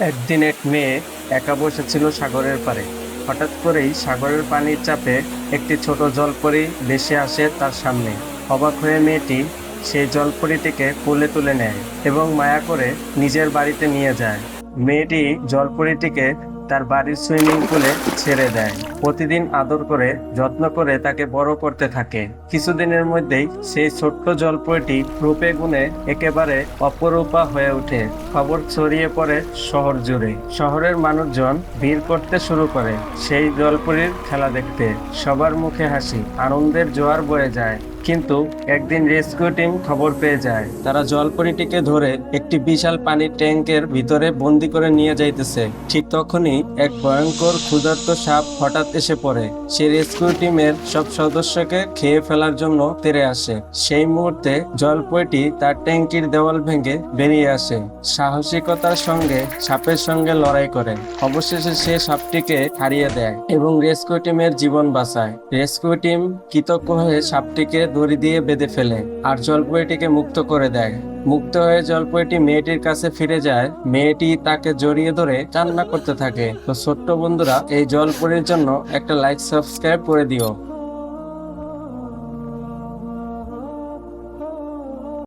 একদিন এক মেয়ে একা বসেছিল সাগরের পাড়ে। হঠাৎ করেই সাগরের পানির চাপে একটি ছোট জলপরি ভেসে আসে তার সামনে। অবাক হয়ে মেয়েটি সেই জলপরিটিকে কোলে তুলে নেয় এবং মায়া করে নিজের বাড়িতে নিয়ে যায়। মেয়েটি জলপরিটিকে তার বাড়ির সুইমিং পুলে ছেড়ে দেয়। প্রতিদিন আদর করে, যত্ন করে তাকে বড় করতে থাকে। কিছুদিনের মধ্যেই সেই ছোট্ট জলপরিটি রূপে গুণে একেবারে অপরূপা হয়ে ওঠে। খবর ছড়িয়ে পড়ে শহর জুড়ে। শহরের মানুষজন ভিড় করতে শুরু করে সেই জলপরির খেলা দেখতে। সবার মুখে হাসি, আনন্দের জোয়ার বয়ে যায়। কিন্তু একদিন রেস্কিউ টিম খবর পেয়ে যায়। তারা জলপরিটিকে ধরে একটি বিশাল পানির ট্যাঙ্কের ভিতরে বন্দি করে নিয়ে যাইতেছে। ঠিক তখনই এক ভয়ঙ্কর ক্ষুধার্ত সাপ হঠাৎ এসে পড়ে। সে রেস্কিউ টিমের সব সদস্যকে খেয়ে ফেলার জন্য তেরে আসে। সেই মুহূর্তে জলপরিটি তার ট্যাঙ্কির দেওয়াল ভেঙে বেরিয়ে আসে। সাহসিকতার সঙ্গে সাপের সঙ্গে লড়াই করে। অবশেষে সে সাপটিকে হারিয়ে দেয় এবং রেস্কিউ টিমের জীবন বাঁচায়। রেস্কিউ টিম কৃতজ্ঞ হয়ে সাপটিকে দড়ি দিয়ে বেঁধে ফেলে আর জলপরিটিকে মুক্ত করে দেয়। মুক্ত হয়ে জলপরিটি মেয়েটির কাছে ফিরে যায়। মেয়েটি তাকে জড়িয়ে ধরে কান্না করতে থাকে। তো ছোট্ট বন্ধুরা, এই জলপরির জন্য একটা লাইক সাবস্ক্রাইব করে দিও।